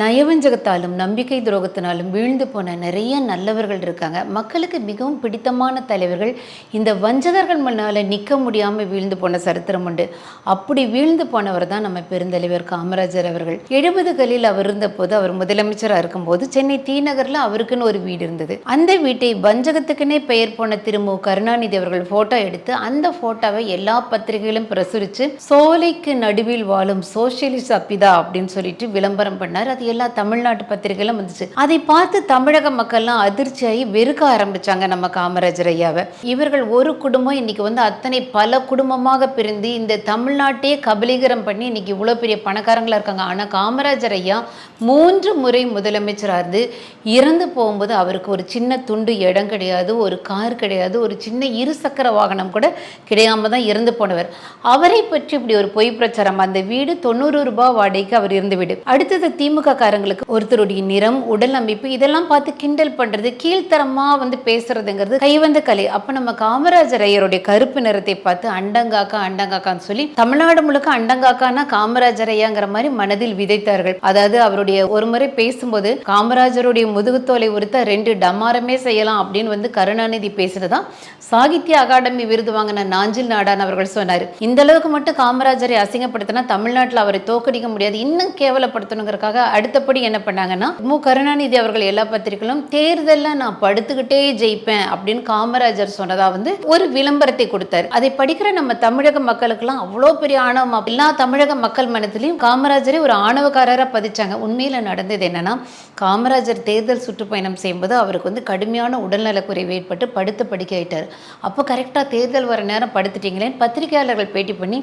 நயவஞ்சகத்தாலும் நம்பிக்கை துரோகத்தினாலும் வீழ்ந்து போன நிறைய நல்லவர்கள் இருக்காங்க. மக்களுக்கு மிகவும் பிடித்தமான தலைவர்கள் இந்த வஞ்சகர்கள் முன்னால் நிற்க முடியாமல் வீழ்ந்து போன சரித்திரம் உண்டு. அப்படி வீழ்ந்து போனவர் தான் நம்ம பெருந்தலைவர் காமராஜர் அவர்கள். எழுபதுகளில் அவர் இருந்தபோது அவர் முதலமைச்சராக இருக்கும்போது சென்னை தீநகரில் அவருக்குன்னு ஒரு வீடு இருந்தது. அந்த வீட்டை வஞ்சகத்துக்குன்னே பெயர் போன திரு மு. கருணாநிதி அவர்கள் ஃபோட்டோ எடுத்து அந்த ஃபோட்டோவை எல்லா பத்திரிகைகளும் பிரசுரித்து சோலைக்கு நடுவில் வாழும் சோசியலிஸ்ட் அப்பிதா அப்படின்னு சொல்லிட்டு விளம்பரம் பண்ணார். அது எல்லா தமிழ்நாட்டு பத்திரிகைலாம் வந்துச்சு. அதை பார்த்து தமிழக மக்கள்லாம் அதிர்ச்சியாகி வெறுக்க ஆரம்பிச்சாங்க நம்ம காமராஜர் ஐயாவை. இவர்கள் ஒரு குடும்பம் இன்னைக்கு வந்து அத்தனை பல குடும்பமாக பிரிந்து இந்த தமிழ்நாட்டையே கபலீகரம் பண்ணி இன்னைக்கு இவ்வளோ பெரிய பணக்காரங்களா இருக்காங்க. ஆனால் காமராஜர் ஐயா மூன்று முறை முதலமைச்சராக இருந்து இறந்து போகும்போது அவருக்கு ஒரு சின்ன துண்டு இடம் கிடையாது ஒரு கார் கிடையாது ஒரு சின்ன இருசக்கர வாகனம் கூட கிடையாம தான் இறந்து போனவர். அவரை பற்றி இப்படி ஒரு பொய் பிரச்சாரம் அந்த வீடு தொண்ணூறு ரூபாய் வாடகைக்கு அவர் இருந்த வீடு அடுத்தது திமுக காரங்களுக்கு ஒருத்தருடைய நிறம் உடல் அமைப்பு இதெல்லாம் பார்த்து கிண்டல் பண்றது கீழ்த்தரமா வந்து பேசுறதுங்கிறது கைவந்த கலை. அப்ப நம்ம காமராஜர் ஐயருடைய கருப்பு நிறத்தை பார்த்து அண்டங்காக்கா அண்டங்காக்கான்னு சொல்லி தமிழ்நாடு முழுக்க அண்டங்காக்கானா காமராஜர் ஐயாங்கிற மாதிரி மனதில் விதைத்தார்கள். அதாவது அவருடைய ஒரு முறை பேசும்போது காமராஜருடைய முதுகுத்தோலை உறுத்த ரெண்டு டமாரமே செய்யலாம் அப்படின்னு வந்து கருணாநிதி பேசுறதா சாகித்ய அகாடமி விருது வாங்கின நாஞ்சில் நாடான் அவர்கள் சொன்னார். இந்த அளவுக்கு மட்டும் காமராஜரை அசிங்கப்படுத்தினா தமிழ்நாட்டில் அவரை தோக்கடிக்க முடியாது. இன்னும் கேவலப்படுத்தணுங்கிறக்காக அடுத்தபடி என்ன பண்ணாங்கன்னா மு. கருணாநிதி அவர்கள் எல்லா பத்திரிகைகளும் தேர்தலில் நான் படுத்துக்கிட்டே ஜெயிப்பேன் அப்படின்னு காமராஜர் சொன்னதா வந்து ஒரு விளம்பரத்தை கொடுத்தாரு. அதை படிக்கிற நம்ம தமிழக மக்களுக்கெல்லாம் அவ்வளோ பெரிய ஆணவம் எல்லா தமிழக மக்கள் மனத்திலையும் காமராஜரை ஒரு ஆணவக்காரராக பதிச்சாங்க. உண்மையில் நடந்தது என்னன்னா காமராஜர் தேர்தல் சுற்றுப்பயணம் செய்யும்போது அவருக்கு வந்து கடுமையான உடல்நலக்குறைவு ஏற்பட்டு படுத்த படிக்க ஆயிட்டார். அப்போ கரெக்டாக தேர்தல் வர நேரம் படுத்துட்டீங்களேன்னு பத்திரிகையாளர்கள் பேட்டி பண்ணி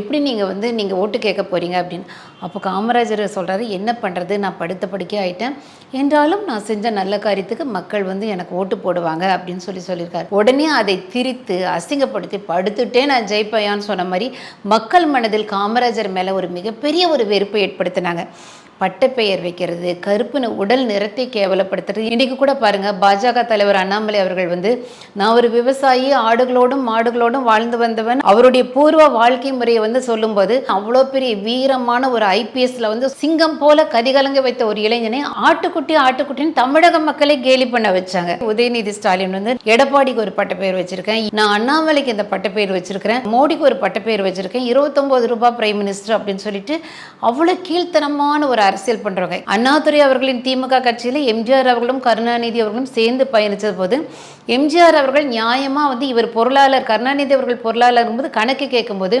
எப்படி நீங்கள் வந்து நீங்கள் ஓட்டு கேட்க போறீங்க? அப்படின்னு. அப்போ காமராஜர் சொல்றாரு என்ன பண்ணுறது நான் படுத்த படிக்க ஆயிட்டேன். என்றாலும் நான் செஞ்ச நல்ல காரியத்துக்கு மக்கள் வந்து எனக்கு ஓட்டு போடுவாங்க அப்படின்னு சொல்லி சொல்லியிருக்காரு. உடனே அதை திரித்து அசிங்கப்படுத்தி படுத்துட்டே நான் ஜெயிப்பையான்னு சொன்ன மாதிரி மக்கள் மனதில் காமராஜர் மேலே ஒரு மிகப்பெரிய ஒரு வெறுப்பை ஏற்படுத்தினாங்க. பட்டப்பெயர் வைக்கிறது கருப்புன்னு உடல் நிறத்தை கேவலப்படுத்துறது. இன்னைக்கு கூட பாருங்க பாஜக தலைவர் அண்ணாமலை அவர்கள் வந்து நான் ஒரு விவசாயி ஆடுகளோடும் மாடுகளோடும் வாழ்ந்து வந்தவன். அவருடைய பூர்வ வாழ்க்கை முறையை வந்து சொல்லும்போது அவ்வளோ பெரிய வீரமான ஒரு ஐபிஎஸ்ல வந்து சிங்கம் போல கதிகலங்க வைத்த ஒரு இளைஞனை ஆட்டுக்குட்டி ஆட்டுக்குட்டின்னு தமிழக மக்களை கேலி பண்ண வச்சாங்க. உதயநிதி ஸ்டாலின் வந்து எடப்பாடிக்கு ஒரு பட்டப்பெயர் வச்சிருக்கேன். நான் அண்ணாமலைக்கு இந்த பட்டப்பெயர் வச்சிருக்கிறேன். மோடிக்கு ஒரு பட்டப்பெயர் வச்சிருக்கேன். இருபத்தொன்பது ரூபாய் பிரைம் மினிஸ்டர் அப்படின்னு சொல்லிட்டு அவ்வளோ கீழ்த்தனமான ஒரு அரசியல் பண்றவங்க. அண்ணாதுரை அவர்களின் திமுக கட்சியில் எம்ஜிஆர் அவர்களும் கருணாநிதி அவர்களும் சேர்ந்து பயணித்த போது எம்ஜிஆர் அவர்கள் நியாயமா வந்து இவர் பொருளாளர் கருணாநிதி அவர்கள் பொருளாளர் போது கணக்கு கேட்கும்போது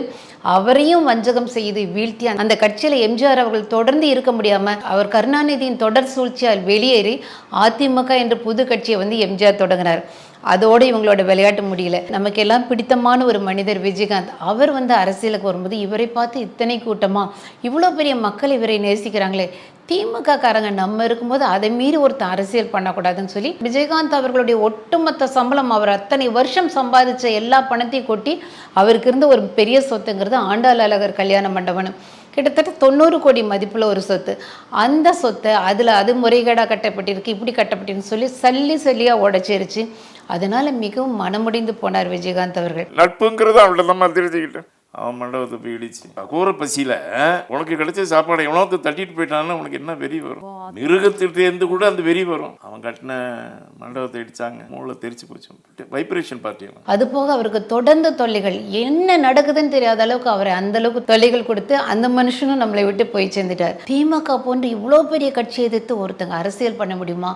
அவரையும் வஞ்சகம் செய்து வீழ்த்தி அந்த கட்சியில் எம்ஜிஆர் அவர்கள் தொடர்ந்து இருக்க முடியாம அவர் கருணாநிதியின் தொடர் சூழ்ச்சியால் வெளியேறி அதிமுக என்ற புது கட்சியை வந்து எம்ஜிஆர் தொடங்கினார். அதோடு இவங்களோட விளையாட்டு முடியல. நமக்கு எல்லாம் பிடித்தமான ஒரு மனிதர் விஜயகாந்த். அவர் வந்து அரசியலுக்கு வரும்போது இவரை பார்த்து இத்தனை கூட்டமாக இவ்வளோ பெரிய மக்கள் இவரை நேசிக்கிறாங்களே திமுக காரங்க நம்ம இருக்கும்போது அதை மீறி ஒருத்தன் அரசியல் பண்ணக்கூடாதுன்னு சொல்லி விஜயகாந்த் அவர்களுடைய ஒட்டுமொத்த சம்பளம் அவர் அத்தனை வருஷம் சம்பாதிச்ச எல்லா பணத்தையும் கொட்டி அவருக்கு இருந்த ஒரு பெரிய சொத்துங்கிறது ஆண்டாள் அழகர் கல்யாண மண்டபம் கிட்டத்தட்ட தொண்ணூறு கோடி மதிப்பில் ஒரு சொத்து. அந்த சொத்தை அதில் அது முறைகேடாக கட்டப்பட்டிருக்கு இப்படி கட்டப்பட்டிருன்னு சொல்லி சல்லி சல்லியாக உடச்சிருச்சு. அதனால் மிகவும் மனமுடிந்து போனார் விஜயகாந்த் அவர்கள். நட்புங்கிறது அவள்கிட்ட தான் தெரிஞ்சுக்கிட்டேன். அவன் மண்டபத்தை போயிடுச்சு கூற பசியில் உனக்கு கிடைச்ச சாப்பாடை எவ்வளோத்து தட்டிட்டு போயிட்டான்னு உனக்கு என்ன வெறி வரும்? மிருகத்திட்டேருந்து கூட அந்த வெறி வரும். அவன் கட்டின மண்டபத்தை இடிச்சாங்க. மூளை தெரிச்சு போச்சு. வைப்ரேஷன் பார்ட்டி அது போக அவருக்கு தொடர்ந்து தொல்லைகள். என்ன நடக்குதுன்னு தெரியாத அளவுக்கு அவரை அந்த அளவுக்கு தொல்லைகள் கொடுத்து அந்த மனுஷனும் நம்மளை விட்டு போய் சேர்ந்துட்டார். திமுக போன்று இவ்வளோ பெரிய கட்சி எதிர்த்து ஒருத்தங்க அரசியல் பண்ண முடியுமா?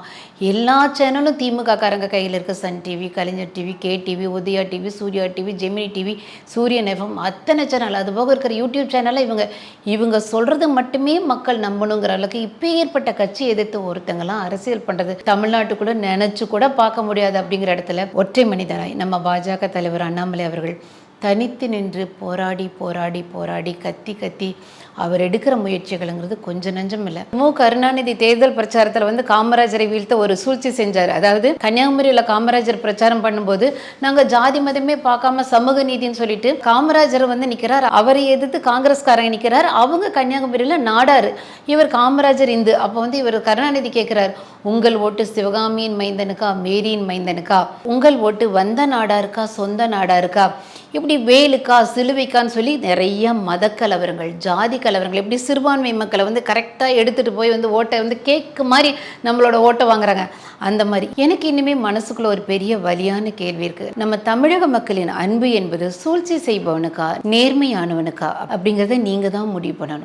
எல்லா சேனலும் திமுக காரங்க கையில் இருக்கு Sun TV Kalaignar TV K TV Udaya TV Surya TV Gemini TV Suryan FM அத்தனை சேனல். அது போக இருக்கிற யூடியூப் சேனலில் இவங்க இவங்க சொல்றது மட்டுமே மக்கள் நம்பணுங்கிற அளவுக்கு இப்போ ஏற்பட்ட கட்சி எதிர்த்து ஒருத்தங்கலாம் அரசியல் பண்றது தமிழ்நாட்டுக்குள்ள நினைச்சு கூட பார்க்க முடியாது அப்படிங்கிற இடத்துல ஒற்றை மனிதராய் நம்ம பாஜக தலைவர் அண்ணாமலை அவர்கள் தனித்து நின்று போராடி போராடி போராடி கத்தி கத்தி அவர் எடுக்கிற முயற்சிகள்ங்கிறது கொஞ்சம் நஞ்சம் இல்லை மு. கருணாநிதி தேர்தல் பிரச்சாரத்தில் வந்து காமராஜரை வீழ்த்த ஒரு சூழ்ச்சி செஞ்சார். அதாவது கன்னியாகுமரியில் காமராஜர் பிரச்சாரம் பண்ணும்போது நாங்கள் ஜாதி மதமே பார்க்காம சமூக நீதின்னு சொல்லிட்டு காமராஜர் வந்து நிற்கிறார் அவரை எதிர்த்து காங்கிரஸ்காரங்க நிற்கிறார் அவங்க கன்னியாகுமரியில் நாடாரு. இவர் காமராஜர் இந்து. அப்போ வந்து இவர் கருணாநிதி கேட்குறார் உங்கள் ஓட்டு சிவகாமியின் மைந்தனுக்கா மேரியின் மைந்தனுக்கா? உங்கள் ஓட்டு வந்த நாடா இருக்கா சொந்த நாடா இருக்கா? இப்படி வேலுக்கா சிலுவைக்கான்னு சொல்லி நிறைய மத கலவரங்கள் ஜாதி கலவரங்கள் இப்படி சிறுபான்மை மக்களை வந்து கரெக்டாக எடுத்துகிட்டு போய் வந்து ஓட்டை வந்து கேக்கு மாதிரி நம்மளோட ஓட்டை வாங்குறாங்க. அந்த மாதிரி. எனக்கு இன்னுமே மனசுக்குள்ள ஒரு பெரிய வலியான கேள்வி இருக்கு நம்ம தமிழக மக்களின் அன்பு என்பது சூழ்ச்சி செய்பவனுக்கா நேர்மையானவனுக்கா அப்படிங்கிறத நீங்க தான் முடிவு பண்ணணும்.